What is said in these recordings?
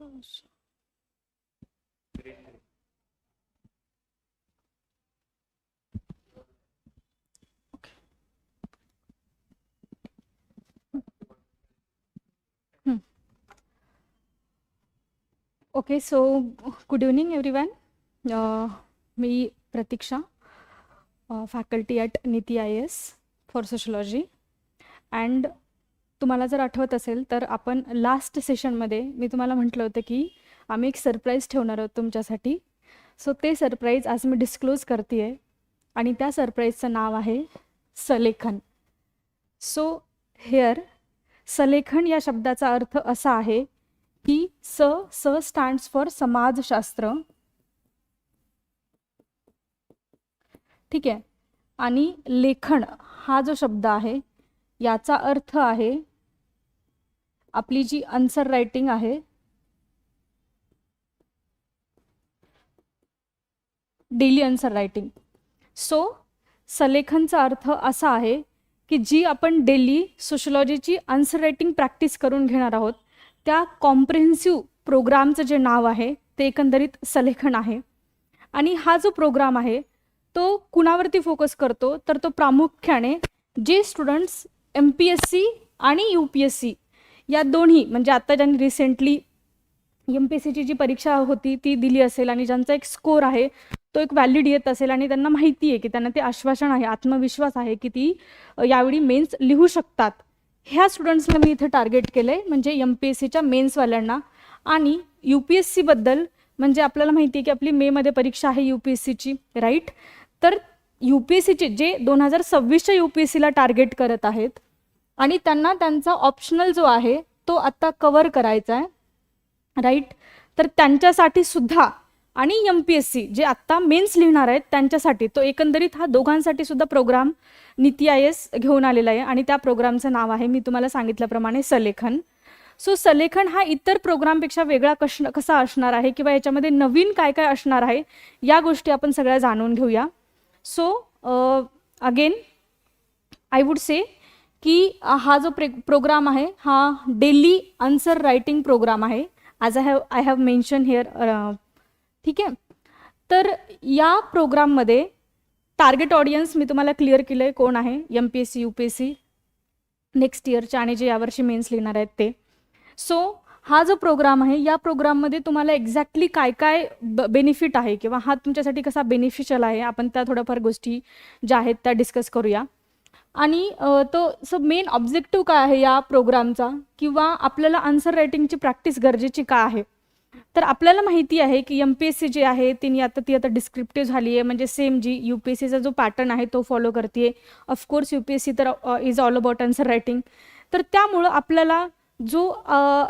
Okay. Okay, so good evening everyone. Uh, me Pratiksha, uh, faculty at Niti IS for sociology and तुम्हाला जर आठवत असेल तर आपण लास्ट सेशनमध्ये मी तुम्हाला म्हटलं होतं की आम्ही एक सरप्राईज ठेवणार आहोत तुमच्यासाठी. सो ते सरप्राईज आज मी डिस्क्लोज करते आहे आणि त्या सरप्राईजचं नाव आहे सलेखन. सो हेअर सलेखन या शब्दाचा अर्थ असा आहे की स स स्टँड्स फॉर समाजशास्त्र. ठीक आहे? आणि लेखन हा जो शब्द आहे याचा अर्थ आहे आपली जी आन्सर रायटिंग आहे डेली आन्सर रायटिंग सो सलेखनचा अर्थ असा आहे की जी आपण डेली सोशलॉजीची आन्सर रायटिंग प्रॅक्टिस करून घेणार आहोत त्या कॉम्प्रिहेन्सिव्ह प्रोग्रामचं जे नाव आहे ते एकंदरीत सलेखन आहे. आणि हा जो प्रोग्राम आहे तो कुणावरती फोकस करतो? तर तो प्रामुख्याने जे students M P S C आणि यू पी एस सी या दोन्ही म्हणजे आत्ता ज्यांनी रिसेंटली एम पी एस सीची जी परीक्षा होती ती दिली असेल आणि ज्यांचा एक स्कोर आहे तो एक व्हॅलिड येत असेल आणि त्यांना माहिती आहे की त्यांना ते आश्वासन आहे आत्मविश्वास आहे की ती यावेळी मेन्स लिहू शकतात. ह्या स्टुडंट्सला मी इथे टार्गेट केलं आहे म्हणजे एम पी एस सीच्या मेन्सवाल्यांना आणि यू पी एस सीबद्दल म्हणजे आपल्याला माहिती आहे की आपली मेमध्ये परीक्षा आहे यू पी एस सीची राईट तर यू पी एस सीचे जे दोन हजार सव्वीसच्या यू पी एस सीला टार्गेट करत आहेत आणि त्यांना त्यांचा ऑप्शनल जो आहे तो आत्ता कवर करायचा आहे. राईट तर त्यांच्यासाठी सुद्धा आणि एम पी एस सी जे आत्ता मेन्स लिहिणार आहेत त्यांच्यासाठी तो एकंदरीत हा दोघांसाठी सुद्धा प्रोग्राम नीती आय एस घेऊन आलेला आहे आणि त्या प्रोग्रामचं नाव आहे मी तुम्हाला सांगितल्याप्रमाणे सलेखन. सो सलेखन हा इतर प्रोग्रामपेक्षा वेगळा कश कसा असणार आहे किंवा याच्यामध्ये नवीन काय काय असणार आहे या गोष्टी आपण सगळ्या जाणून घेऊया. So again I would say की हा जो प्रे प्रोग्राम आहे हा डेली आन्सर रायटिंग प्रोग्राम आहे. As I have I have mention here ठीक आहे? तर या प्रोग्राममध्ये टार्गेट ऑडियन्स मी तुम्हाला क्लिअर केलं आहे कोण आहे? M P S C U P S C next इयरचे आणि जे यावर्षी मेन्स लिहिणार आहेत ते. सो हा जो प्रोग्राम आहे या प्रोग्राममध्ये तुम्हाला एक्झॅक्टली काय काय ब बेनिफिट आहे किंवा हा तुमच्यासाठी कसा बेनिफिशियल आहे आपण त्या थोड्याफार गोष्टी ज्या आहेत त्या डिस्कस करूया. आणि तो सो मेन ऑब्जेक्टिव्ह काय आहे या प्रोग्रामचा? किंवा आपल्याला आन्सर रायटिंगची प्रॅक्टिस गरजेची का आहे? तर आपल्याला माहिती आहे की एम पी एस सी जी आहे तिने आता ती आता डिस्क्रिप्टिव्ह झाली आहे. म्हणजे सेम जी यू पी एस सीचा जो पॅटर्न आहे तो फॉलो करते of course U P S C तर is all about answer writing तर त्यामुळं आपल्याला जो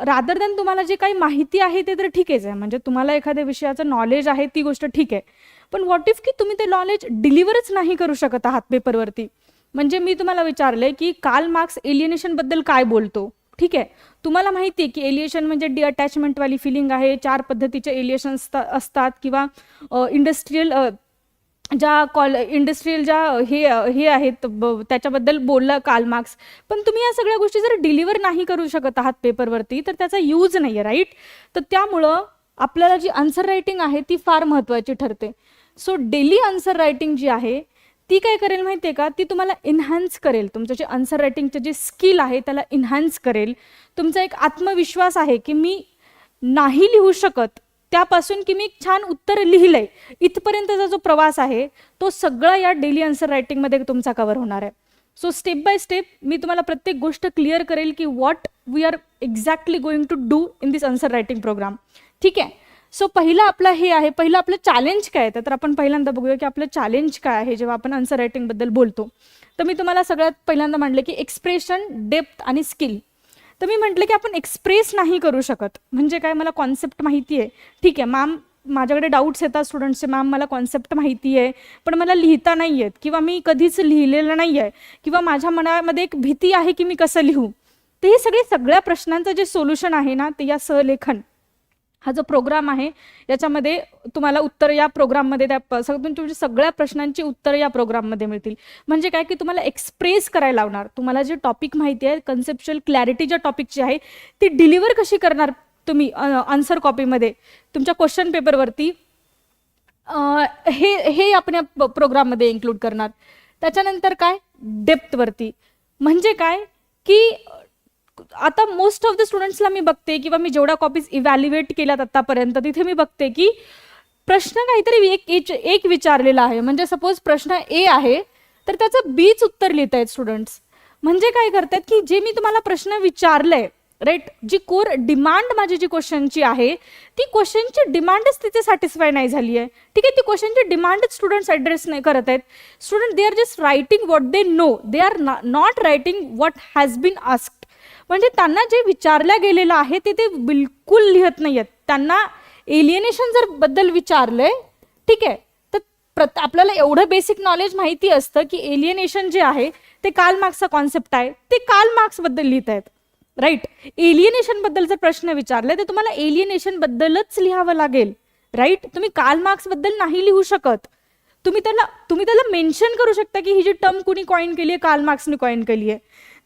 रादर दॅन तुम्हाला जे काही माहिती आहे ते तर ठीकच आहे. म्हणजे तुम्हाला एखाद्या विषयाचं नॉलेज आहे ती गोष्ट ठीक आहे. पण व्हॉट इफ की तुम्ही ते नॉलेज डिलिव्हरच नाही करू शकत आहात पेपरवरती म्हणजे मी तुम्हाला विचारले की काल मार्क्स एलिएनेशनबद्दल काय बोलतो? ठीक आहे. तुम्हाला माहिती आहे की एलिएशन म्हणजे डी अटॅचमेंटवाली फिलिंग आहे. चार पद्धतीचे एलिएशन असतात किंवा इंडस्ट्रीयल ज्या कॉल इंडस्ट्रीयल ज्या हे हे आहेत ब- त्याच्याबद्दल बोललं काल मार्क्स पण तुम्ही या सगळ्या गोष्टी जर डिलिव्हर नाही करू शकत आहात पेपरवरती तर त्याचा यूज नाही आहे राईट तर त्यामुळं आपल्याला जी आन्सर रायटिंग आहे ती फार महत्त्वाची ठरते. सो डेली आन्सर रायटिंग जी आहे ती काय करेल माहिती आहे का? ती तुम्हाला इन्हान्स करेल. तुमचं जे आन्सर रायटिंगचं जे स्किल आहे त्याला इन्हान्स करेल. तुमचा एक आत्मविश्वास आहे की मी नाही लिहू शकत त्यापासून की मी एक छान उत्तर लिहिलंय. इथपर्यंतचा जो प्रवास आहे तो सगळा या डेली आन्सर रायटिंगमध्ये तुमचा कवर होणार आहे. सो स्टेप बाय स्टेप मी तुम्हाला प्रत्येक गोष्ट क्लिअर करेल की what we are exactly going to do in this answer writing programme ठीक आहे? सो पहिलं आपलं हे आहे पहिलं आपलं चॅलेंज काय आहे? तर आपण पहिल्यांदा बघूया की आपलं चॅलेंज काय आहे जेव्हा आपण आन्सर रायटिंगबद्दल बोलतो. तर मी तुम्हाला सगळ्यात पहिल्यांदा म्हटलं की एक्सप्रेशन डेप्थ आणि स्किल तर मी म्हटलं की आपण एक्सप्रेस नाही करू शकत. म्हणजे काय? मला कॉन्सेप्ट माहिती आहे. ठीक आहे मॅम माझ्याकडे डाऊट्स येतात स्टुडंट्सचे मॅम मला कॉन्सेप्ट माहिती आहे. पण मला लिहिता नाही आहेत किंवा मी कधीच लिहिलेलं नाही आहे. किंवा माझ्या मनामध्ये एक भीती आहे की मी कसं लिहू? तर हे सगळे सगळ्या प्रश्नांचं जे सोल्युशन आहे ना ते या सहलेखन. हा जो प्रोग्राम आहे याच्यामध्ये तुम्हाला उत्तर या प्रोग्राममध्ये त्या प- तुमच्या सगळ्या प्रश्नांची उत्तर या प्रोग्राममध्ये मिळतील. म्हणजे काय की तुम्हाला एक्सप्रेस करायला लावणार. तुम्हाला जे टॉपिक माहिती आहे कन्सेप्च्युअल क्लॅरिटी ज्या टॉपिकची आहे ती डिलिव्हर कशी करणार तुम्ही आन्सर कॉपीमध्ये तुमच्या क्वेश्चन पेपरवरती हे हे आपण या प- प्रोग्राममध्ये इन्क्लूड करणार. त्याच्यानंतर काय? डेप्थवरती म्हणजे काय? की आता मोस्ट ऑफ द स्टुडंट्सला मी बघते किंवा मी जेवढ्या कॉपीज इव्हॅल्युएट केल्यात आतापर्यंत तिथे मी बघते की प्रश्न काहीतरी एक एक- एक विचारलेला आहे. म्हणजे सपोज प्रश्न ए आहे तर त्याचं बीच उत्तर लिहित आहेत स्टुडंट्स म्हणजे काय करतात की जे मी तुम्हाला प्रश्न विचारलंय राईट जी कोर डिमांड माझी जी क्वेश्चनची आहे ती क्वेश्चनची डिमांडच तिथे सॅटिस्फाय नाही झाली आहे. ठीक आहे ती क्वेश्चनची डिमांडच स्टुडंट्स ॲड्रेस नाही करत आहेत. Student they are just writing what they know they are not writing what has been ask म्हणजे त्यांना जे विचारल्या गेलेलं आहे ते ते बिलकुल लिहत नाही आहेत त्यांना एलियनेशन जर बद्दल विचारलंय ठीक आहे तर प्रत आपल्याला एवढं बेसिक नॉलेज माहिती असतं की एलियनेशन जे आहे ते काल मार्क्सचा कॉन्सेप्ट आहे ते काल मार्क्सबद्दल लिहित आहेत. राईट एलियनेशनबद्दल जर प्रश्न विचारले तर तुम्हाला एलियनेशनबद्दलच लिहावं लागेल. राईट तुम्ही काल मार्क्सबद्दल नाही लिहू शकत. तुम्ही त्याला तुम्ही त्याला मेन्शन करू शकता की ही जी टर्म कुणी कॉईन केली आहे काल मार्क्सने कॉईन केली आहे.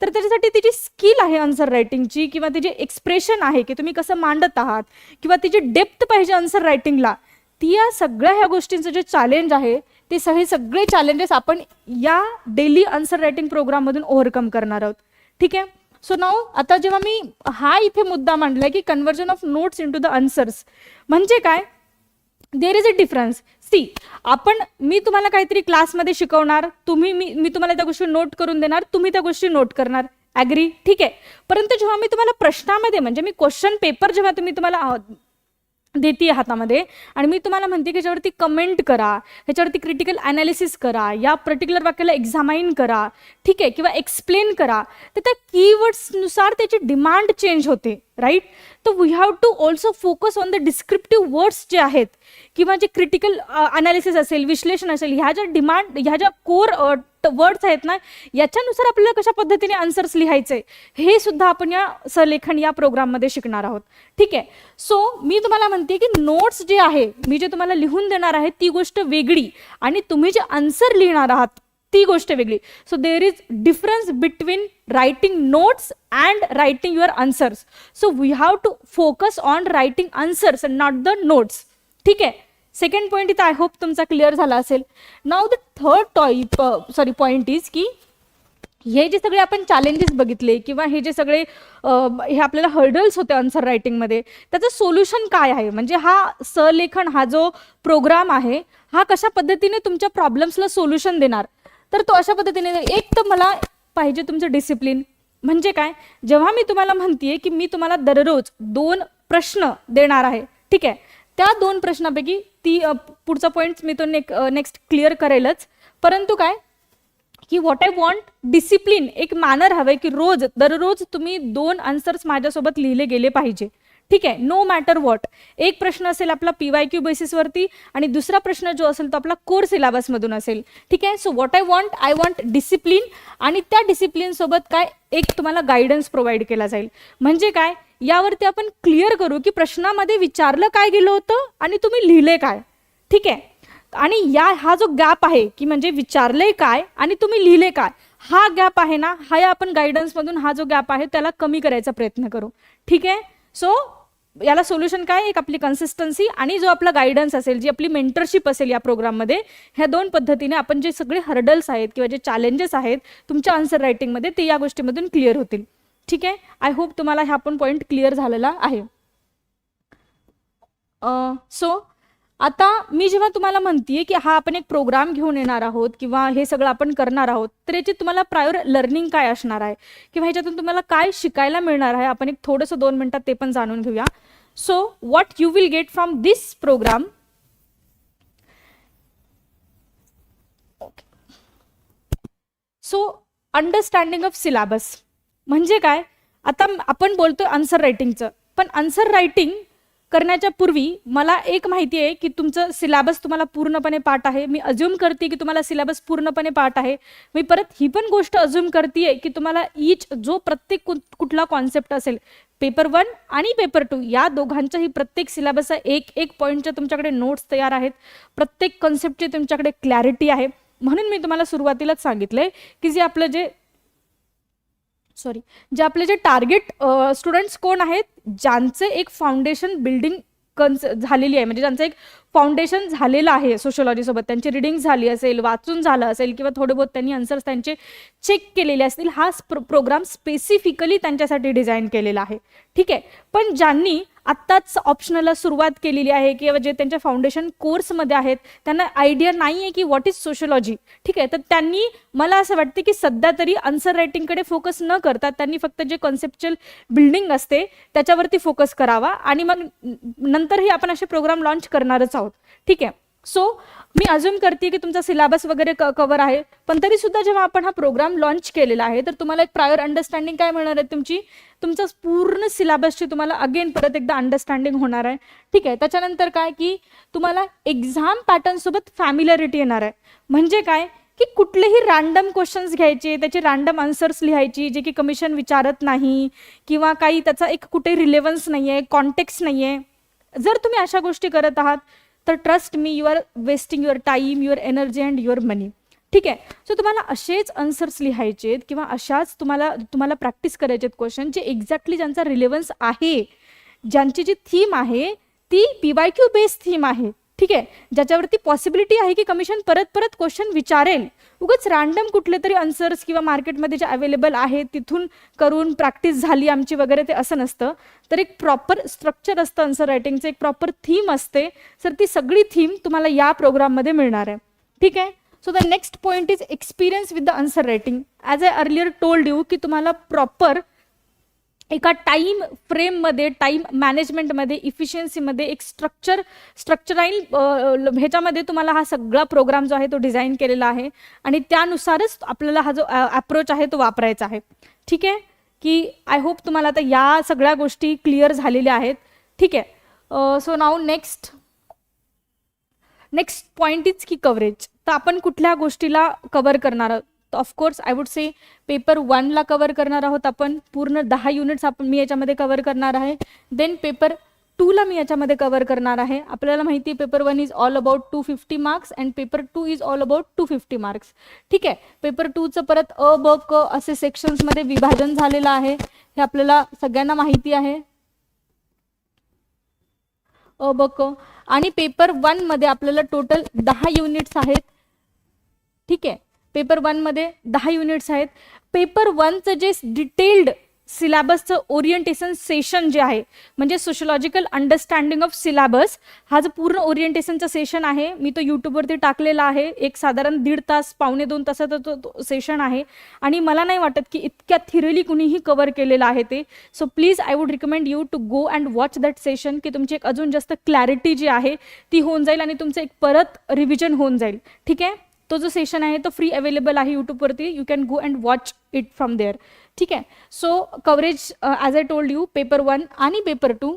तर त्याच्यासाठी तिची स्किल आहे आन्सर रायटिंगची किंवा तिचे एक्सप्रेशन आहे की तुम्ही कसं मांडत आहात किंवा तिची डेप्थ पाहिजे आन्सर रायटिंगला ती या सगळ्या ह्या गोष्टींचं जे चॅलेंज आहे ते सगळे हे सगळे चॅलेंजेस आपण या डेली आन्सर रायटिंग प्रोग्राममधून ओव्हरकम करणार आहोत. ठीक आहे? सो नाव आता जेव्हा मी हा इथे मुद्दा मांडलाय की conversion of notes into the answers म्हणजे काय? There is a difference see आपण मी तुम्हाला काहीतरी क्लासमध्ये शिकवणार तुम्ही मी मी तुम्हाला त्या गोष्टी नोट करून देणार तुम्ही त्या गोष्टी नोट करणार. ॲग्री ठीक आहे. परंतु जेव्हा मी तुम्हाला प्रश्नामध्ये म्हणजे मी क्वेश्चन पेपर जेव्हा तुम्ही तुम्हाला देते हातामध्ये आणि मी तुम्हाला म्हणते की ह्याच्यावरती कमेंट करा ह्याच्यावरती क्रिटिकल ॲनालिसिस करा या पर्टिक्युलर वाक्याला एक्झामाइन करा ठीक आहे किंवा एक्सप्लेन करा तर त्या कीवर्ड्सनुसार त्याची डिमांड चेंज होते. राईट तर we have to also focus on the descriptive words जे आहेत किंवा जे क्रिटिकल अनालिसिस uh, असेल विश्लेषण असेल ह्या ज्या डिमांड ह्या ज्या कोर वर्ड्स uh, आहेत ना याच्यानुसार आपल्याला कशा पद्धतीने आन्सर्स लिहायचे हे सुद्धा आपण या सलेखन या प्रोग्राममध्ये शिकणार आहोत. ठीक आहे? सो मी तुम्हाला म्हणते की नोट्स जे आहे मी जे तुम्हाला लिहून देणार आहे ती गोष्ट वेगळी आणि तुम्ही जे आन्सर लिहिणार आहात ती गोष्ट वेगळी. So there is difference between writing notes and writing your answers so we have to focus on writing answers and not the notes ठीक आहे? सेकंड पॉईंट इथं आय होप तुमचा क्लिअर झाला असेल. Now the third toy sorry point is की हे जे सगळे आपण चॅलेंजेस बघितले किंवा हे जे सगळे हे आपल्याला हर्डल्स होते आन्सर रायटिंगमध्ये त्याचं सोल्युशन काय आहे? म्हणजे हा सलेखन हा जो प्रोग्राम आहे हा कशा पद्धतीने तुमच्या प्रॉब्लेम्सला सोल्युशन देणार? तर तो अशा पद्धतीने एक तर मला पाहिजे तुमचं डिसिप्लिन म्हणजे काय? जेव्हा मी तुम्हाला म्हणतेय की मी तुम्हाला दररोज दोन प्रश्न देणार आहे ठीक आहे? त्या दोन प्रश्नापैकी ती पुढचा पॉईंट मी तो नेक नेक्स्ट क्लिअर करेलच. परंतु काय? की व्हॉट आय वॉन्ट डिसिप्लिन एक मॅनर हवे की रोज दररोज तुम्ही दोन आन्सर्स माझ्यासोबत लिहिले गेले पाहिजे. ठीक आहे नो मॅटर व्हॉट एक प्रश्न असेल आपला पी वाय क्यू बेसिसवरती आणि दुसरा प्रश्न जो असेल तो आपला कोर सिलेबसमधून असेल. ठीक आहे so what I want I want discipline आणि त्या डिसिप्लिनसोबत काय एक तुम्हाला गायडन्स प्रोव्हाइड केला जाईल. म्हणजे काय यावरती आपण क्लिअर करू की प्रश्नामध्ये विचारलं काय गेलं होतं आणि तुम्ही लिहिले काय. ठीक आहे आणि या हा जो गॅप आहे की म्हणजे विचारलंय काय आणि तुम्ही लिहिले काय हा गॅप आहे ना हा या आपण गायडन्समधून हा जो गॅप आहे त्याला कमी करायचा प्रयत्न करू. ठीक आहे सो याला सोल्युशन काय एक आपली कन्सिस्टन्सी आणि जो आपला गायडन्स असेल जी आपली मेंटरशिप असेल या प्रोग्राममध्ये ह्या दोन पद्धतीने आपण जे सगळे हर्डल्स आहेत किंवा जे चॅलेंजेस आहेत तुमच्या आन्सर रायटिंगमध्ये ते या गोष्टीमधून क्लिअर होतील. ठीक आहे? आय होप तुम्हाला हा पण पॉईंट क्लिअर झालेला आहे. सो आता मी जेव्हा तुम्हाला म्हणतेय की हा आपण एक प्रोग्राम घेऊन येणार आहोत किंवा हे सगळं आपण करणार आहोत तर याची तुम्हाला प्रायर लर्निंग काय असणार आहे? किंवा ह्याच्यातून तुम्हाला काय शिकायला मिळणार आहे? आपण एक थोडंसं दोन मिनिटात ते पण जाणून घेऊया. So what you will get from this programme so understanding of syllabus म्हणजे काय? आता आपण बोलतोय आन्सर रायटिंगचं पण आन्सर रायटिंग करण्याच्या पूर्वी मला एक माहिती आहे की तुमचं सिलेबस तुम्हाला पूर्णपणे पाठ आहे. मी अज्युम करते की तुम्हाला सिलेबस पूर्णपणे पाठ आहे. मी परत ही पण गोष्ट अज्युम करते की तुम्हाला ईच जो प्रत्येक कु- कुठला कॉन्सेप्ट असेल पेपर वन आणि पेपर टू या दोघांच्याही प्रत्येक सिलेबसचा एक एक पॉईंटच्या तुमच्याकडे नोट्स तयार आहेत. प्रत्येक कॉन्सेप्टची तुमच्याकडे क्लॅरिटी आहे. म्हणून मी तुम्हाला सुरुवातीलाच सांगितलंय की जे आपलं जे सॉरी जे आपले जे टार्गेट स्टुडंट्स कोण आहेत ज्यांचे एक फाउंडेशन बिल्डिंग कन्स झालेली आहे. म्हणजे ज्यांचं एक फाउंडेशन झालेलं आहे सोशोलॉजीसोबत त्यांची रिडिंग झाली असेल वाचून झालं असेल किंवा थोडे बहुत त्यांनी आन्सर्स त्यांचे चेक केलेले असतील हा प्रोग्राम स्पेसिफिकली त्यांच्यासाठी डिझाईन केलेला आहे. ठीक आहे? पण ज्यांनी आत्ताच ऑप्शनला सुरुवात केलेली आहे किंवा जे त्यांच्या फाउंडेशन कोर्समध्ये आहेत त्यांना आयडिया नाही आहे की व्हॉट इज सोशोलॉजी ठीक आहे? तर त्यांनी मला असं वाटते की सध्या तरी आन्सर रायटिंगकडे फोकस न करता त्यांनी फक्त जे कॉन्सेप्च्युअल बिल्डिंग असते त्याच्यावरती फोकस करावा आणि मग नंतरही आपण असे प्रोग्राम लॉन्च करणारच आहोत. ठीक आहे. सो मी अजून करते की तुमचा सिलेबस वगैरे क कवर आहे. पण तरी सुद्धा जेव्हा आपण हा प्रोग्राम लॉन्च केलेला आहे तर तुम्हाला एक प्रायर अंडरस्टँडिंग काय मिळणार आहे तुमची? तुमचं पूर्ण सिलेबसची तुम्हाला अगेन परत एकदा अंडरस्टँडिंग होणार आहे. ठीक आहे. त्याच्यानंतर काय की तुम्हाला एक्झाम पॅटर्नसोबत फॅमिलॅरिटी येणार आहे. म्हणजे काय? की कुठलेही रँडम क्वेश्चन्स घ्यायचे त्याचे रँडम आन्सर्स लिहायची जे की कमिशन विचारत नाही किंवा काही त्याचा एक कुठे रिलेव्हन्स नाही आहे कॉन्टेक्स नाही आहे जर तुम्ही अशा गोष्टी करत आहात तर trust me you are wasting your time your energy and your money ठीक आहे? सो तुम्हाला असेच आन्सर्स लिहायचे आहेत किंवा अशाच तुम्हाला तुम्हाला प्रॅक्टिस करायचे आहेत क्वेश्चन जे एक्झॅक्टली ज्यांचा रिलेव्हन्स आहे ज्यांची जी थीम आहे ती P Y Q based theme आहे. ठीक आहे? ज्याच्यावरती पॉसिबिलिटी आहे की कमिशन परत परत क्वेश्चन विचारेल. उगाच रँडम कुठले तरी आन्सर्स किंवा मार्केटमध्ये जे अवेलेबल आहेत तिथून करून प्रॅक्टिस झाली आमची वगैरे ते असं नसतं. तर एक प्रॉपर स्ट्रक्चर असतं आन्सर रायटिंगचं एक प्रॉपर थीम असते. सर ती सगळी थीम तुम्हाला या प्रोग्राममध्ये मिळणार आहे. ठीक आहे? So the next point is experience with the answer writing as I earlier told you की तुम्हाला प्रॉपर एका टाईम फ्रेममध्ये टाईम मॅनेजमेंटमध्ये इफिशियन्सीमध्ये एक स्ट्रक्चर स्ट्रक्चराईल ह्याच्यामध्ये तुम्हाला हा सगळा प्रोग्राम जो आहे तो डिझाईन केलेला आहे. आणि त्यानुसारच आपल्याला हा जो अप्रोच आहे तो वापरायचा आहे. ठीक आहे? की आय होप तुम्हाला आता या सगळ्या गोष्टी क्लिअर झालेल्या आहेत. ठीक आहे? So now next next point is की कव्हरेज तर आपण कुठल्या गोष्टीला कव्हर करणार आहोत? Of course I would say paper वनला कवर करणार आहोत आपण. पूर्ण दहा युनिट्स आपण मी याच्यामध्ये कवर करणार आहे. देन पेपर टूला मी याच्यामध्ये कवर करणार आहे. आपल्याला माहिती आहे paper one is all about two fifty marks and paper two is all about two fifty marks ठीक आहे? पेपर टूचं परत अ ब क असे सेक्शन्समध्ये विभाजन झालेलं आहे. हे आपल्याला सगळ्यांना माहिती आहे. अ ब क. आणि पेपर वनमध्ये आपल्याला टोटल दहा युनिट्स आहेत. ठीक आहे? पेपर वनमध्ये दहा युनिट्स आहेत. पेपर वनचं जे डिटेल्ड सिलॅबसचं ओरिएंटेशन सेशन जे आहे म्हणजे सोशोलॉजिकल अंडरस्टँडिंग ऑफ सिलॅबस हा जो पूर्ण ओरिएंटेशनचा सेशन आहे मी तो यूट्यूबवरती टाकलेला आहे. एक साधारण दीड तास पावणे दोन तासाचा तो, तो सेशन आहे. आणि मला नाही वाटत की इतक्या थिरली कुणीही कवर केलेलं आहे ते. So please I would recommend you to go and watch that session की तुमची एक अजून जास्त क्लॅरिटी जी आहे ती होऊन जाईल आणि तुमचं एक परत रिव्हिजन होऊन जाईल. ठीक आहे? तो जो सेशन आहे तो फ्री अवेलेबल आहे यूट्यूबवरती you can go and watch it from there ठीक आहे? So coverage as I told you paper one आणि पेपर टू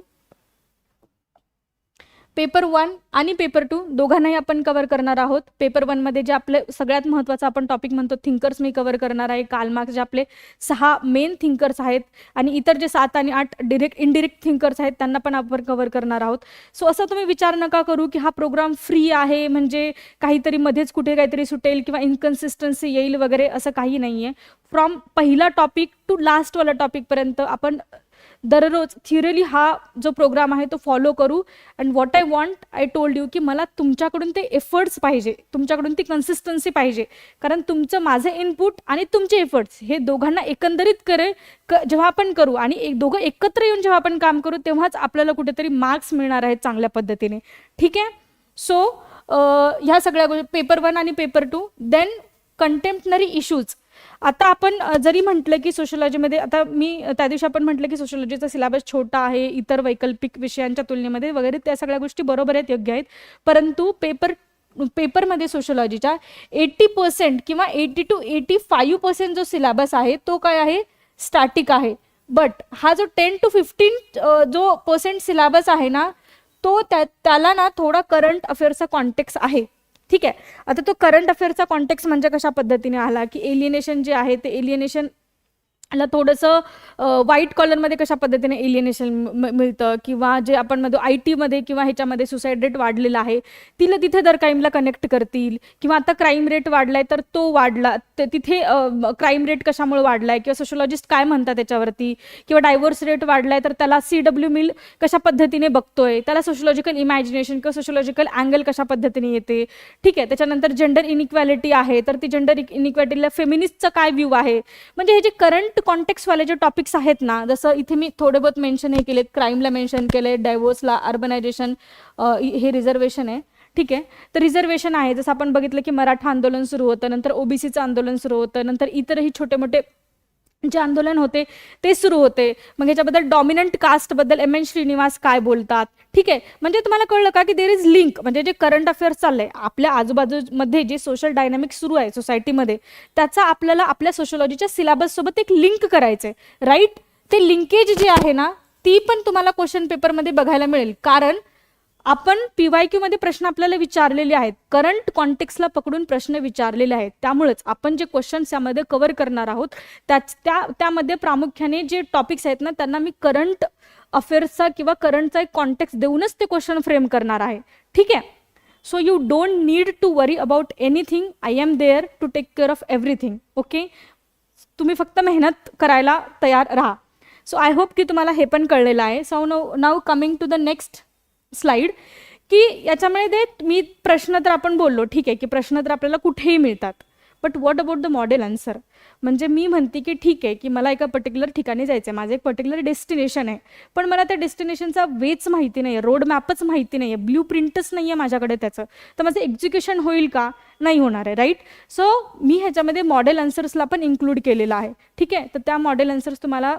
पेपर वन आणि पेपर टू दोघांनाही आपण कवर करणार आहोत. पेपर वनमध्ये जे आपले सगळ्यात महत्त्वाचं आपण टॉपिक म्हणतो थिंकर्स मी कवर करणार आहे. कालमार्क्स जे आपले सहा मेन थिंकर्स आहेत आणि इतर जे सात आणि आठ डिरेक्ट इनडिरेक्ट थिंकर्स आहेत त्यांना पण आपण कवर करणार आहोत. सो असं तुम्ही विचार नका करू की हा प्रोग्राम फ्री आहे म्हणजे काहीतरी मध्येच कुठे काहीतरी सुटेल किंवा इन्कन्सिस्टन्सी येईल वगैरे असं काही नाही आहे फ्रॉम पहिला टॉपिक टू लास्टवाला टॉपिकपर्यंत आपण दररोज थिअरली हा जो प्रोग्राम आहे तो फॉलो करू. And what I want I told you की मला तुमच्याकडून ते एफर्ट्स पाहिजे. तुमच्याकडून ती कन्सिस्टन्सी पाहिजे. कारण तुमचं माझं इनपुट आणि तुमचे एफर्ट्स हे दोघांना एकंदरीत करे क जेव्हा आपण करू. आणि एक दोघं एकत्र येऊन जेव्हा आपण काम करू तेव्हाच आपल्याला कुठेतरी मार्क्स मिळणार आहेत चांगल्या पद्धतीने. ठीक आहे? सो ह्या सगळ्या गोष्टी पेपर वन आणि paper two then contemporary issues आता आपण जरी म्हटलं की सोशोलॉजीमध्ये आता मी त्या दिवशी आपण म्हटलं की सोशोलॉजीचा सिलेबस छोटा आहे इतर वैकल्पिक विषयांच्या तुलनेमध्ये वगैरे त्या सगळ्या गोष्टी बरोबर आहेत योग्य आहेत. परंतु पेपर पेपरमध्ये सोशोलॉजीच्या एटी पर्सेंट किंवा eighty to eighty five percent जो सिलेबस आहे तो काय आहे? स्टॅटिक आहे. बट हा जो टेन टू फिफ्टीन जो पर्सेंट सिलेबस आहे ना तो त्या त्याला ना थोडा करंट अफेअरचा कॉन्टेक्स आहे. ठीक आहे. आता तो करंट अफेअरचा कॉन्टेक्स्ट म्हणजे कशा पद्धतीने आला? की एलियनेशन जे आहे ते एलियनेशन ला थोडंसं व्हाईट कॉलरमध्ये कशा पद्धतीने एलियनेशन मिळतं किंवा जे आपण म्हणतो आय टीमध्ये किंवा ह्याच्यामध्ये सुसाईड रेट वाढलेला आहे तिला तिथे दर क्राईमला कनेक्ट करतील किंवा आता क्राईम रेट वाढलाय तर तो वाढला तिथे क्राईम रेट कशामुळे वाढलाय किंवा सोशोलॉजिस्ट काय म्हणतात त्याच्यावरती किंवा डायव्हर्स रेट वाढलाय तर त्याला सी डब्ल्यू मिल कशा पद्धतीने बघतोय त्याला सोशोलॉजिकल इमॅजिनेशन किंवा सोशोलॉजिकल अँगल कशा पद्धतीने येते ठीक आहे त्याच्यानंतर जेंडर इनिक्वॅलिटी आहे तर ती जेंडर इनिक्वॅलिटीला फेमिनिस्टचा काय व्ह्यू आहे म्हणजे हे जे करंट कॉन्टेक्सवाले जे टॉपिक्स आहेत ना जसं इथे मी थोडे बहुत मेन्शन हे केलेत क्राईमला मेन्शन केले डायव्होर्सला अर्बनायझेशन हे रिझर्वेशन आहे. ठीक आहे? तर रिझर्वेशन आहे. जसं आपण बघितलं की मराठा आंदोलन सुरू होतं नंतर ओबीसीचं आंदोलन सुरू होतं नंतर इतरही छोटे मोठे जे आंदोलन होते ते सुरू होते. मग ह्याच्याबद्दल डॉमिनंट कास्टबद्दल एम एन श्रीनिवास काय बोलतात? ठीक आहे. म्हणजे तुम्हाला कळलं का की देर इज लिंक म्हणजे जे करंट अफेअर्स चाललंय आपल्या आजूबाजूमध्ये जे सोशल डायनामिक सुरू आहे सोसायटीमध्ये त्याचा आपल्याला आपल्या सोशोलॉजीच्या सिलेबससोबत एक लिंक करायचं आहे राईट ते लिंकेज जे आहे ना ती पण तुम्हाला क्वेश्चन पेपरमध्ये बघायला मिळेल. कारण आपण पी वायमध्ये प्रश्न आपल्याला विचारलेले आहेत. करंट कॉन्टेक्सला पकडून प्रश्न विचारलेले आहेत. त्यामुळेच आपण जे क्वेश्चन्स यामध्ये कव्हर करणार आहोत त्याच त्या त्यामध्ये प्रामुख्याने जे टॉपिक्स आहेत ना त्यांना मी करंट अफेअर्सचा किंवा करंटचा एक कॉन्टेक्स देऊनच ते क्वेश्चन फ्रेम करणार आहे. ठीक आहे? So you don't need to worry about anything I am there to take care of everything okay तुम्ही फक्त मेहनत करायला तयार राहा. सो आय होप की तुम्हाला हे पण कळलेलं आहे. So now now coming to the next slide की याच्यामुळे ते मी प्रश्न तर आपण बोललो ठीक आहे की प्रश्न तर आपल्याला कुठेही मिळतात. But what about the model answer म्हणजे मी म्हणते की ठीक आहे की मला एका पर्टिक्युलर ठिकाणी जायचं आहे माझं एक पर्टिक्युलर डेस्टिनेशन आहे. पण मला त्या डेस्टिनेशनचा वेच माहिती नाही आहे रोड मॅपच माहिती नाही आहे ब्ल्यू प्रिंटच नाही आहे माझ्याकडे त्याचं. तर माझं एक्झिक्युशन होईल का? नाही होणार आहे राईट सो मी ह्याच्यामध्ये मॉडेल आन्सर्सला पण इन्क्लूड केलेलं आहे. ठीक आहे? तर त्या मॉडेल आन्सर्स तुम्हाला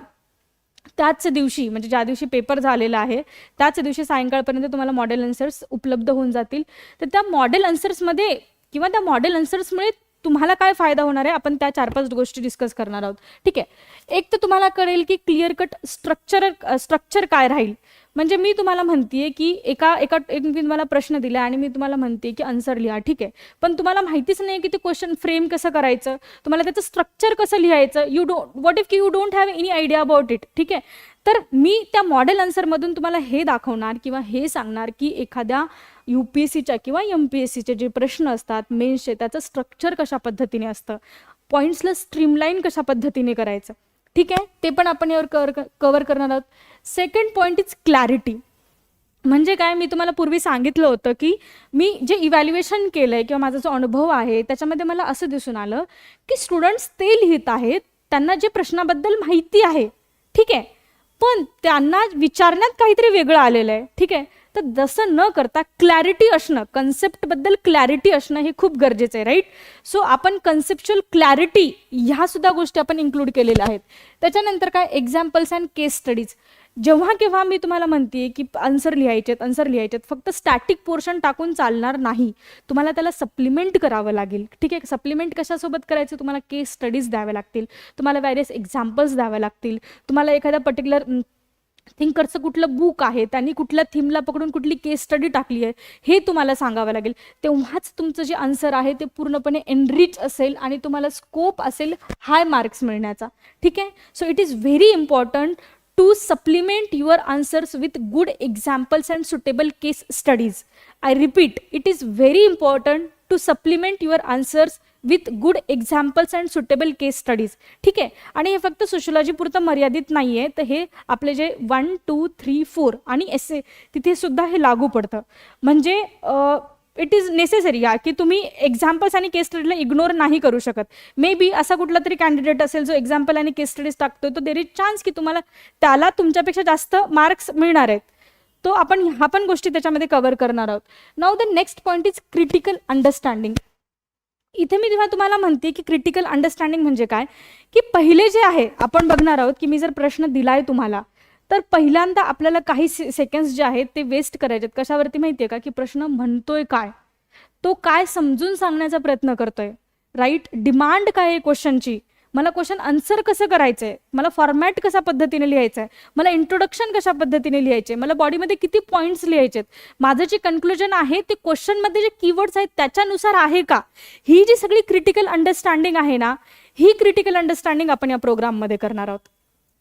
त्याच दिवशी म्हणजे ज्या दिवशी पेपर झालेला आहे त्याच दिवशी सायंकाळपर्यंत तुम्हाला मॉडेल आन्सर्स उपलब्ध होऊन जातील. तर त्या मॉडेल आन्सर्समध्ये किंवा त्या मॉडेल आन्सर्समुळे तुम्हाला काय फायदा होणार आहे? आपण त्या चार पाच गोष्टी डिस्कस करणार आहोत. ठीक आहे. एक तर तुम्हाला कळेल की क्लिअर कट स्ट्रक्चर स्ट्रक्चर काय राहील. म्हणजे मी तुम्हाला म्हणतेय की एका एका एक मी तुम्हाला प्रश्न दिला आणि मी तुम्हाला म्हणते की आन्सर लिहा ठीक आहे? पण तुम्हाला माहितीच नाही की ते क्वेश्चन फ्रेम कसं करायचं? तुम्हाला त्याचं स्ट्रक्चर कसं लिहायचं? यू डोंट वॉट इफ की you don't have any idea about it ठीक आहे? तर मी त्या मॉडेल आन्सरमधून तुम्हाला हे दाखवणार किंवा हे सांगणार की एखाद्या यू पी एस सीच्या किंवा एम पी एस सीचे जे प्रश्न असतात मेन्सचे त्याचं स्ट्रक्चर कशा पद्धतीने असतं? पॉईंट्सला स्ट्रीमलाईन कशा पद्धतीने करायचं? ठीक आहे? ते पण आपण यावर कवर कवर करणार आहोत. सेकंड पॉईंट इज क्लॅरिटी म्हणजे काय मी तुम्हाला पूर्वी सांगितलं होतं की मी जे इव्हॅल्युएशन केलं आहे किंवा माझा जो अनुभव आहे त्याच्यामध्ये मला असं दिसून आलं की स्टुडंट्स ते लिहित आहेत त्यांना जे प्रश्नाबद्दल माहिती आहे ठीक आहे. पण त्यांना विचारण्यात काहीतरी वेगळं आलेलं आहे ठीक आहे. तर जसं न करता क्लॅरिटी असणं कन्सेप्टबद्दल क्लॅरिटी असणं हे खूप गरजेचं आहे राईट सो आपण कन्सेप्च्युअल क्लॅरिटी ह्या सुद्धा गोष्टी आपण इन्क्लूड केलेल्या आहेत. त्याच्यानंतर काय एक्झाम्पल्स अँड केस स्टडीज जेव्हा केव्हा मी तुम्हाला म्हणते की आन्सर लिहायचेत आन्सर लिहायचेत फक्त स्टॅटिक पोर्शन टाकून चालणार नाही. तुम्हाला त्याला सप्लिमेंट करावं लागेल. ठीक आहे? सप्लिमेंट कशासोबत करायचं? तुम्हाला केस स्टडीज द्याव्या लागतील. तुम्हाला व्हॅरियस एक्झाम्पल्स द्याव्या लागतील. तुम्हाला एखाद्या पर्टिक्युलर थिंकरचं कुठलं बुक आहे त्यांनी कुठल्या थीमला पकडून कुठली केस स्टडी टाकली आहे हे तुम्हाला सांगावं लागेल. तेव्हाच तुमचं जे आन्सर आहे ते पूर्णपणे एनरिच असेल आणि तुम्हाला स्कोप असेल हाय मार्क्स मिळण्याचा. ठीक आहे? So it is very important to supplement your answers with good examples and suitable case studies I repeat it is very important to supplement your answers with good examples and suitable case studies ठीक आहे? आणि हे फक्त sociology पुरतं मर्यादित नाही आहे तर हे आपले जे वन टू थ्री फोर आणि एस ए तिथे सुद्धा हे लागू पडतं. म्हणजे इट इज नेसेसरी या की तुम्ही एक्झाम्पल्स आणि केस स्टडीला इग्नोर नाही करू शकत. मे बी असा कुठला तरी कॅन्डिडेट असेल जो एक्झाम्पल आणि केस स्टडीज टाकतो तर देर इज चान्स की तुम्हाला त्याला तुमच्यापेक्षा जास्त मार्क्स मिळणार आहेत. तो आपण ह्या पण गोष्टी त्याच्यामध्ये कव्हर करणार आहोत. Now the next point is critical understanding इथे मी जेव्हा तुम्हाला म्हणते की क्रिटिकल अंडरस्टँडिंग म्हणजे काय? की पहिले जे आहे आपण बघणार आहोत की मी जर प्रश्न दिलाय तुम्हाला तर पहिल्यांदा आपल्याला काही से सेकंड्स जे आहेत ते वेस्ट करायचे आहेत कशावरती माहिती आहे का? की प्रश्न म्हणतोय काय? तो काय समजून सांगण्याचा प्रयत्न करतोय. राईट डिमांड काय आहे क्वेश्चनची मला क्वेश्चन आन्सर कसं करायचं आहे मला फॉर्मॅट कशा पद्धतीने लिहायचं आहे मला इंट्रोडक्शन कशा पद्धतीने लिहायचे मला बॉडीमध्ये किती पॉईंट्स लिहायचे आहेत माझं जे कन्क्लुजन आहे ते क्वेश्चनमध्ये जे कीवर्ड्स आहेत त्याच्यानुसार आहे का? ही जी सगळी क्रिटिकल अंडरस्टँडिंग आहे ना ही क्रिटिकल अंडरस्टँडिंग आपण या प्रोग्राममध्ये करणार आहोत.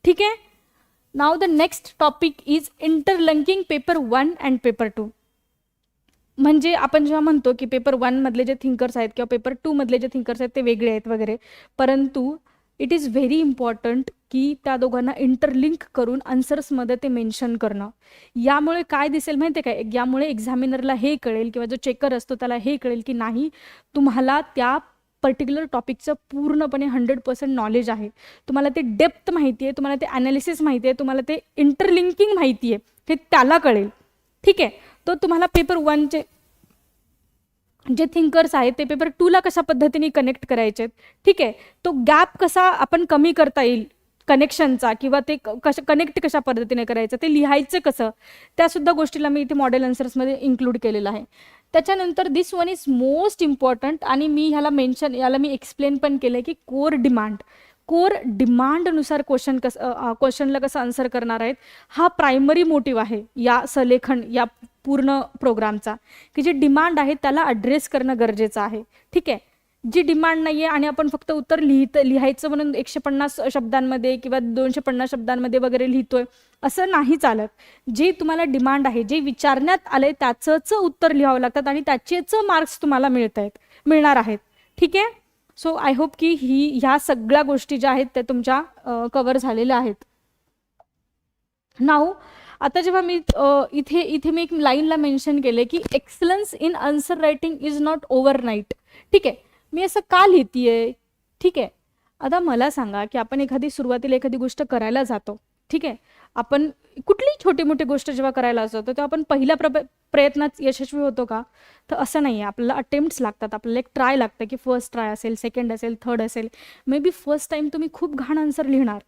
ठीक? आहे now the next topic is interlinking paper one and paper two म्हणजे आपण जेव्हा म्हणतो की पेपर वनमधले जे थिंकर्स आहेत किंवा पेपर टूमधले जे थिंकर्स आहेत ते वेगळे आहेत वगैरे परंतु इट इज व्हेरी इम्पॉर्टंट की त्या दोघांना इंटरलिंक करून आन्सर्समध्ये ते मेन्शन करणं. यामुळे काय दिसेल माहिती आहे काय यामुळे एक्झामिनरला हे कळेल किंवा जो चेकर असतो त्याला हे कळेल की नाही तुम्हाला त्या पर्टिक्युलर टॉपिकचं पूर्णपणे हंड्रेड पर्सेंट नॉलेज आहे. तुम्हाला ते डेप्थ माहिती आहे तुम्हाला ते ॲनालिसिस माहिती आहे तुम्हाला ते इंटरलिंकिंग माहिती आहे हे त्याला कळेल. ठीक आहे? तो तुम्हाला पेपर वनचे जे थिंकर्स आहेत ते पेपर टूला कशा पद्धतीने कनेक्ट करायचे ठीक आहे? तो गॅप कसा आपण कमी करता येईल? कनेक्शनचा किंवा ते कशा कनेक्ट कशा पद्धतीने करायचं? ते लिहायचं कसं? त्यासुद्धा गोष्टीला मी इथे मॉडेल आन्सर्समध्ये इन्क्लूड केलेलं आहे. त्याच्यानंतर this one is most important आणि मी ह्याला मेन्शन याला मी एक्सप्लेन पण केलं आहे की कोर डिमांड कोर डिमांडनुसार क्वेश्चन कसं क्वेश्चनला कसं आन्सर करणार आहेत? हा प्रायमरी मोटिव्ह आहे या सलेखन या पूर्ण प्रोग्रामचा की जे डिमांड आहे त्याला अड्रेस करणं गरजेचं आहे. ठीक आहे? जी डिमांड नाही आहे आणि आपण फक्त उत्तर लिहित लिहायचं म्हणून एकशे पन्नास शब्दांमध्ये किंवा दोनशे पन्नास शब्दांमध्ये वगैरे लिहितोय असं नाही चालत. जे तुम्हाला डिमांड आहे जे विचारण्यात आलंय त्याचंच उत्तर लिहावं लागतात आणि त्याचेच मार्क्स तुम्हाला मिळत आहेत मिळणार आहेत. ठीक आहे? सो आय होप की ही ह्या सगळ्या गोष्टी ज्या आहेत त्या तुमच्या कवर झालेल्या आहेत. नाऊ आता जेव्हा मी इथे इथे मी एक लाईनला मेन्शन केले की excellence in answer writing is not overnight ठीक आहे? मी असं का लिहितीये? ठीक? आहे आता मला सांगा की आपण एखादी सुरुवातीला एखादी गोष्ट करायला जातो ठीक? आहे आपण कुठलीही छोटी मोठी गोष्ट जेव्हा करायला जातो तेव्हा आपण पहिल्या प्र प्रयत्नात यशस्वी होतो का? तर असं नाही आहे आपल्याला अटेम्प्ट्स लागतात. आपल्याला एक ट्राय लागतं की फर्स्ट ट्राय असेल सेकंड असेल थर्ड असेल. मे बी फर्स्ट टाईम तुम्ही खूप घाण आन्सर लिहिणार.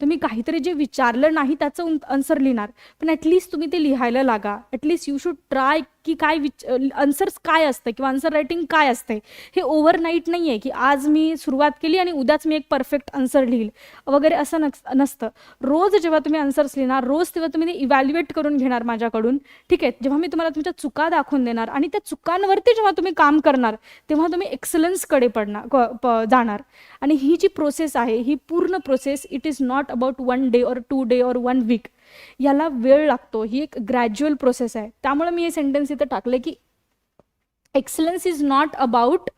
तुम्ही काहीतरी जे विचारलं नाही त्याचं आन्सर लिहिणार. पण ॲटलिस्ट तुम्ही ते लिहायला लागा. ॲटलिस्ट यू शूड ट्राय की काय विच आन्सर्स काय असतं किंवा आन्सर रायटिंग काय असते हे ओव्हरनाईट नाही आहे की आज मी सुरुवात केली आणि उद्याच मी एक परफेक्ट आन्सर लिहील वगैरे असं नस नसतं. रोज जेव्हा तुम्ही आन्सर्स लिहिणार रोज तेव्हा तुम्ही ते इव्हॅल्युएट करून घेणार माझ्याकडून ठीक आहे? जेव्हा मी तुम्हाला तुमच्या चुका दाखवून देणार आणि त्या चुकांवरती जेव्हा तुम्ही काम करणार तेव्हा तुम्ही एक्सलन्सकडे पडणार क- प- जाणार. आणि ही जी प्रोसेस आहे ही पूर्ण process it is not about one day और टू डे और वन वीक याला वेळ लागतो. ही एक ग्रॅज्युअल प्रोसेस आहे. त्यामुळे मी हे सेंटेन्स इथं टाकले की एक्सलन्स इज नॉट अबाउट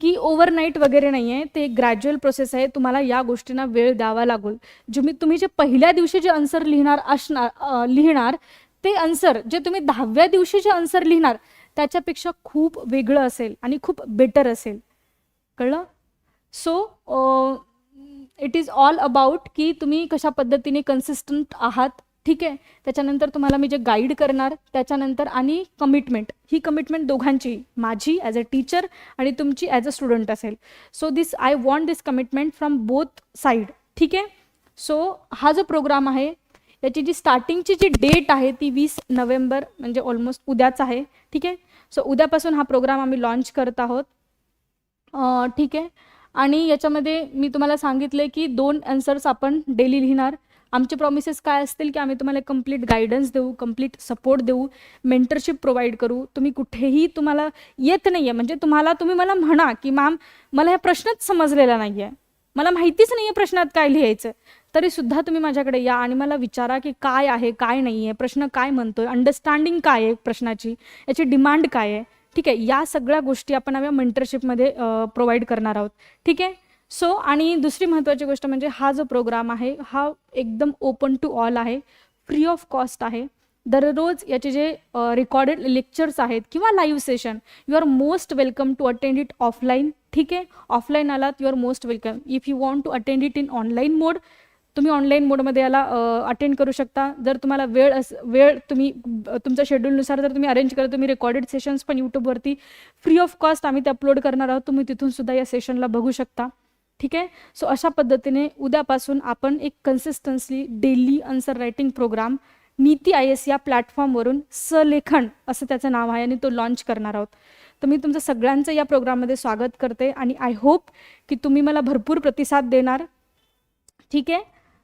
की ओव्हरनाईट वगैरे नाही आहे ते ग्रॅज्युअल प्रोसेस आहे. तुम्हाला या गोष्टींना वेळ द्यावा लागेल जे मी तुम्ही जे पहिल्या दिवशी जे आन्सर लिहिणार असणार लिहिणार ते आन्सर जे तुम्ही दहाव्या दिवशी जे आन्सर लिहिणार त्याच्यापेक्षा खूप वेगळं असेल आणि खूप बेटर असेल. कळलं? So it is all about की तुम्ही कशा पद्धतीने कन्सिस्टंट आहात ठीक आहे? त्याच्यानंतर तुम्हाला मी जे गाईड करणार त्याच्यानंतर आणि कमिटमेंट ही कमिटमेंट दोघांची माझी ॲज अ टीचर आणि तुमची ॲज अ स्टुडंट असेल. So this I want this commitment from both side ठीक आहे? सो हा जो प्रोग्राम आहे याची जी स्टार्टिंगची जी डेट आहे ती वीस नोव्हेंबर म्हणजे ऑलमोस्ट उद्याच आहे. ठीक आहे? सो उद्यापासून हा प्रोग्राम आम्ही लॉन्च करत आहोत. ठीक आहे? आणि याच्यामध्ये मी तुम्हाला सांगितले की दोन आन्सर्स आपण डेली लिहिणार. आमचे प्रॉमिसेस काय असतील की आम्ही तुम्हाला कंप्लीट गायडन्स देऊ कंप्लीट सपोर्ट देऊ मेंटरशिप प्रोव्हाइड करू. तुम्ही कुठेही तुम्हाला येत नाही आहे म्हणजे तुम्हाला तुम्ही मला म्हणा की मॅम मला ह्या प्रश्नच समजलेला नाही आहे मला माहितीच नाही आहे प्रश्नात काय लिहायचं. तरी सुद्धा तुम्ही माझ्याकडे या आणि मला विचारा की काय आहे काय नाही आहे प्रश्न काय म्हणतोय अंडरस्टँडिंग काय आहे प्रश्नाची याची डिमांड काय आहे? ठीक आहे या सगळ्या गोष्टी आपण हव्या मेंटरशिपमध्ये प्रोव्हाइड करणार आहोत. ठीक आहे? सो आणि दुसरी महत्त्वाची गोष्ट म्हणजे हा जो प्रोग्राम आहे हा एकदम ओपन टू ऑल आहे फ्री ऑफ कॉस्ट आहे. दररोज याचे जे रेकॉर्डेड लेक्चर्स आहेत किंवा live session you are most welcome to attend it offline ठीक आहे? ऑफलाईन आलात you are most welcome if you want to attend it in online mode तुम्ही ऑनलाईन मोडमध्ये याला अटेंड करू शकता. जर तुम्हाला वेळ अस वेळ तुम्ही तुमच्या शेड्यूलनुसार जर तुम्ही अरेंज करत तुम्ही रेकॉर्डेड सेशन्स पण यूट्यूबवरती फ्री ऑफ कॉस्ट आम्ही ते अपलोड करणार आहोत. तुम्ही तिथून सुद्धा या सेशनला बघू शकता. ठीक आहे? सो अशा पद्धतीने उद्यापासून आपण एक consistently daily answer writing programme Niti I S या प्लॅटफॉर्मवरून सलेखन असं त्याचं नाव आहे आणि तो लॉन्च करणार आहोत. तर मी तुमचं सगळ्यांचं या प्रोग्राममध्ये स्वागत करते आणि आय होप की तुम्ही मला भरपूर प्रतिसाद देणार. ठीक आहे?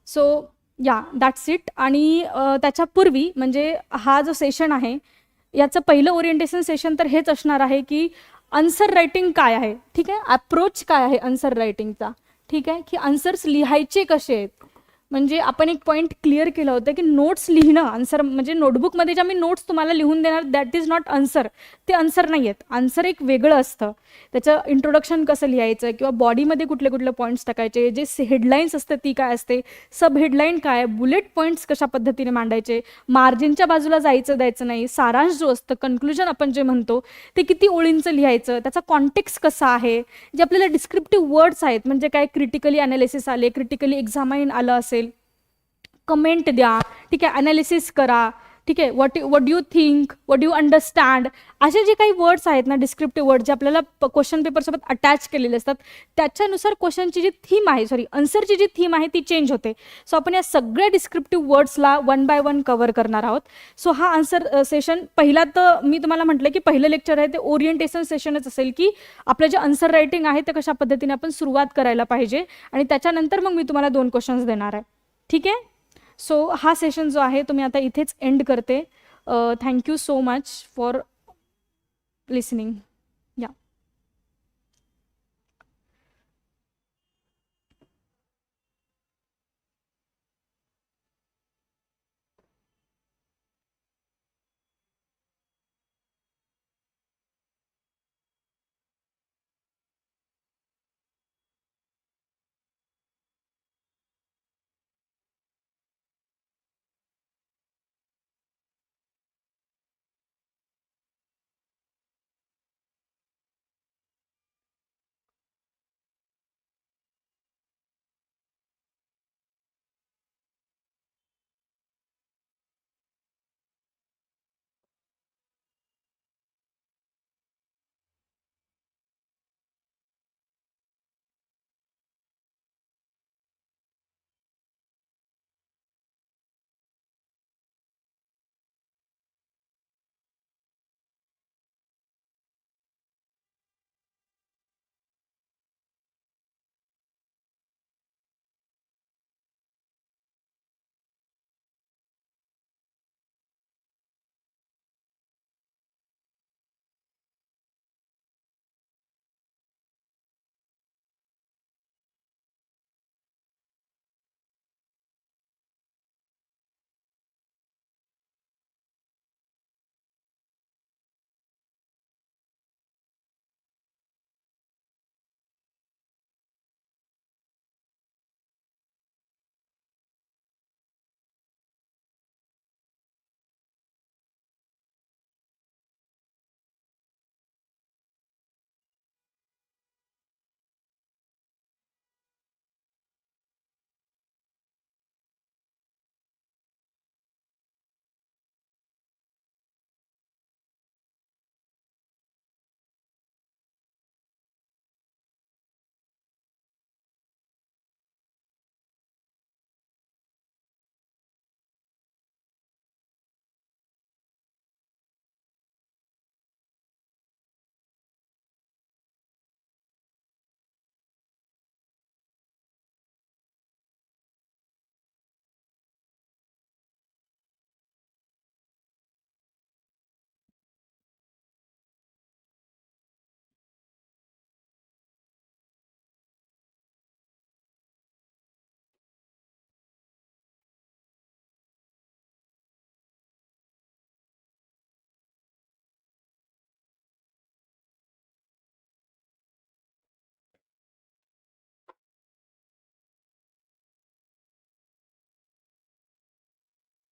सो या दॅट्स इट आणि त्याच्यापूर्वी म्हणजे हा जो सेशन आहे याचं पहिलं ओरिएंटेशन सेशन तर हेच असणार आहे की आन्सर रायटिंग काय आहे? ठीक आहे? अप्रोच काय आहे आन्सर रायटिंगचा ठीक आहे? की आन्सर्स लिहायचे कसे आहेत? म्हणजे आपण एक पॉईंट क्लिअर केलं होतं की नोट्स लिहिणं आन्सर म्हणजे नोटबुकमध्ये ज्या मी नोट्स तुम्हाला लिहून देणार दॅट इज नॉट आन्सर ते आन्सर नाही आहेत. आन्सर एक वेगळं असतं. त्याचं इंट्रोडक्शन कसं लिहायचं किंवा बॉडीमध्ये कुठले कुठले पॉईंट्स टाकायचे जे हेडलाईन्स असते ती काय असते सब हेडलाईन काय बुलेट पॉईंट्स कशा पद्धतीने मांडायचे मार्जिनच्या बाजूला जायचं द्यायचं नाही सारांश जो असतं कन्क्लुजन आपण जे म्हणतो ते किती ओळींचं लिहायचं त्याचा कॉन्टेक्स कसा आहे जे आपल्याला डिस्क्रिप्टिव्ह वर्ड्स आहेत म्हणजे काय क्रिटिकली अनालिसिस आले क्रिटिकली एक्झामाइन आलं असेल कमेंट द्या. ठीक आहे अनालिसिस करा. ठीक आहे what what you think what you understand असे जे काही वर्ड्स आहेत ना डिस्क्रिप्टिव्ह वर्ड जे आपल्याला क्वेश्चन पेपरसोबत अटॅच केलेले असतात त्याच्यानुसार क्वेश्चनची जी थीम आहे सॉरी आन्सरची जी थीम आहे ती चेंज होते. सो आपण या सगळ्या डिस्क्रिप्टिव्ह वर्ड्सला वन बाय वन कवर करणार आहोत. सो हा आन्सर सेशन पहिला तर मी तुम्हाला म्हटलं की पहिलं लेक्चर आहे ते ओरिएंटेशन सेशनच असेल की आपलं जे आन्सर रायटिंग आहे ते कशा पद्धतीने आपण सुरुवात करायला पाहिजे. आणि त्याच्यानंतर मग मी तुम्हाला दोन क्वेश्चन्स देणार आहे. ठीक आहे? सो हा सेशन जो आहे तो मी आता इथेच एंड करते. Thank you so much for listening